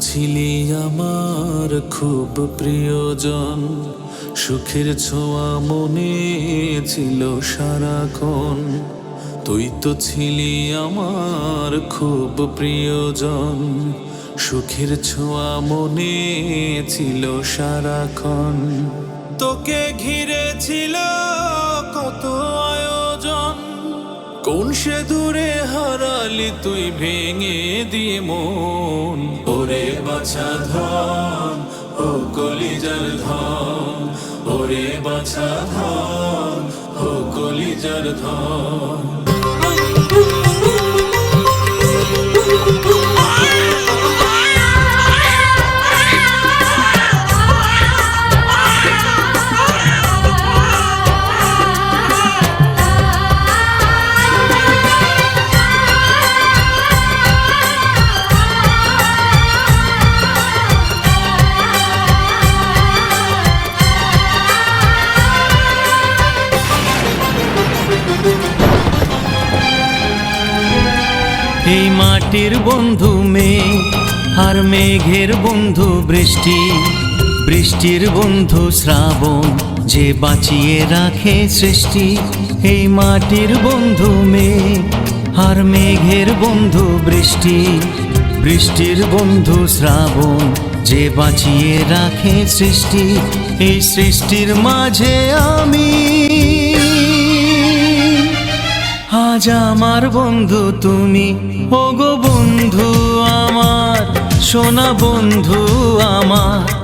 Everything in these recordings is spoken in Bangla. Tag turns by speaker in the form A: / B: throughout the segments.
A: ছিলি আমার খুব প্রিয়জন। সুখের ছোঁয়া মনে ছিল সারাক্ষণ। তুই তো ছিলি আমার খুব প্রিয়জন। সুখের ছোঁয়া মনে ছিল সারাক্ষণ। তোকে ঘিরে ছিল কত আয়োজন কোন সে দূরে হারালি তুই ভেঙে দিয়ে মন? ওরে বাছা ধন ও কলিজার ধন ওরে বাছা ধন ও কলিজার ধন
B: এই মাটির বন্ধু মেঘ আর মেঘের বন্ধু বৃষ্টি। বৃষ্টির বন্ধু শ্রাবণ, যে বাঁচিয়ে রাখে সৃষ্টি। এই মাটির বন্ধু মেঘ আর মেঘের বন্ধু বৃষ্টি। বৃষ্টির বন্ধু শ্রাবণ, যে বাঁচিয়ে রাখে সৃষ্টি। এই সৃষ্টির মাঝে আমি আজ আমার বন্ধু তুমি। ওগো বন্ধু আমার সোনা বন্ধু আমার।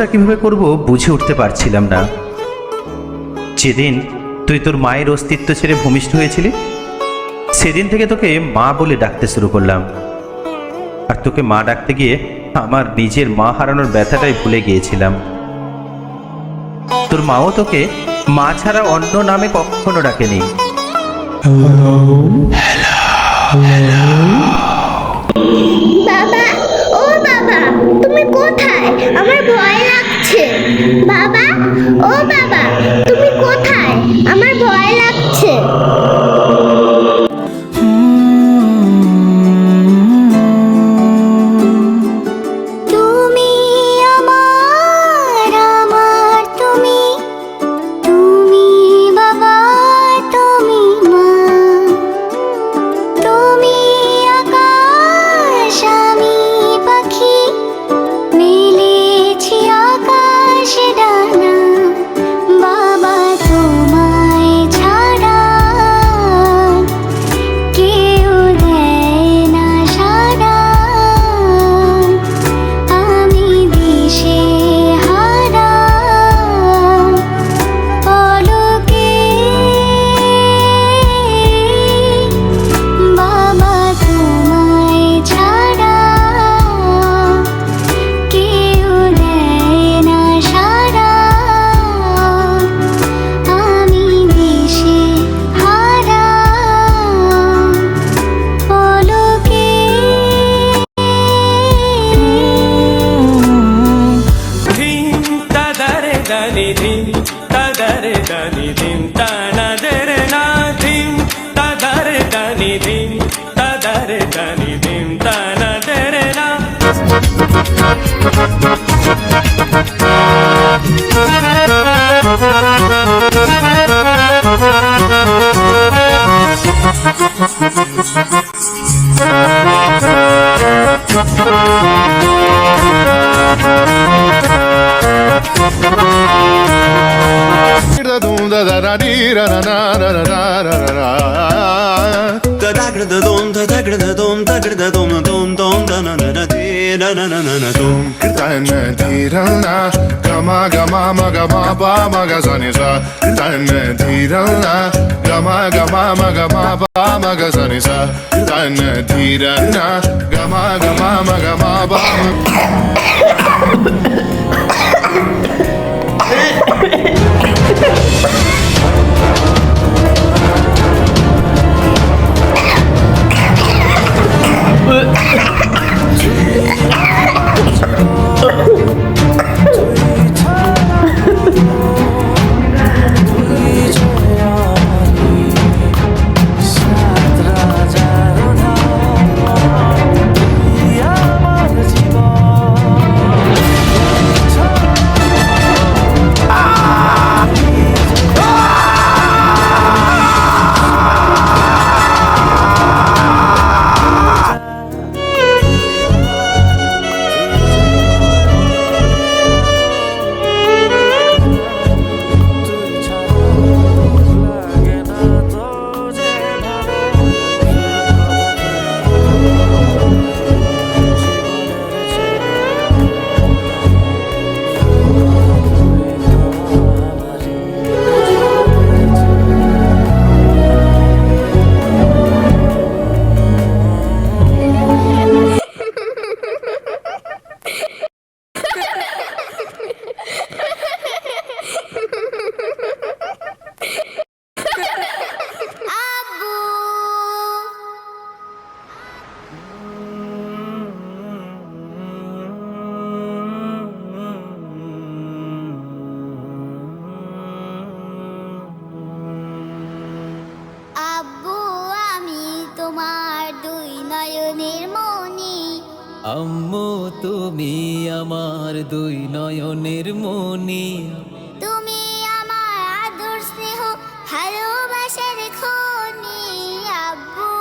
C: শুরুটা কীভাবে করব বুঝে উঠতে পারছিলাম না। যেদিন তুই তোর মায়ের অস্তিত্ব ছেড়ে ভূমিষ্ঠ হয়েছিলি, সেদিন থেকে তোকে মা বলে ডাকতে শুরু করলাম। আর তোকে মা ডাকতে গিয়ে আমার নিজের মা হারানোর ব্যথাটাই ভুলে গিয়েছিলাম। তোর মাও তোকে মা ছাড়া অন্য নামে কখনো ডাকেনি।
D: বাবা, ও বাবা, তুমি কোথায়? আমার ভয় বাবা ও বাবা তুমি কোথায়? আমার ভয়
E: Da da
F: gra da dum da da gra da dum da gra da dum dum dum da na na na na na na Tum
E: Kırtane dirana Gama gama maga baba maga zanisa Kırtane dirana Gama gama maga baba maga zanisa Kırtane dirana Gama gama maga baba maga
G: আম্মু তুমি আমার দুই নয়নের মনি
H: তুমি আমার আদর স্নেহ ভালোবাসার খনি আব্বু।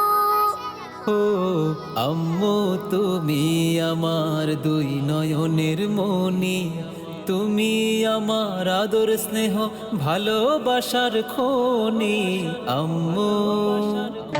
G: ও আম্মু তুমি আমার দুই নয়নের মনি তুমি আমার আদর স্নেহ ভালোবাসার খনি আম্মু।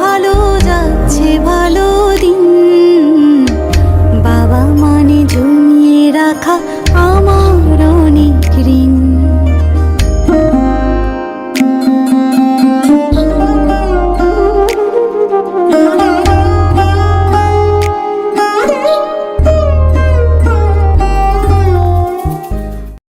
H: ভালো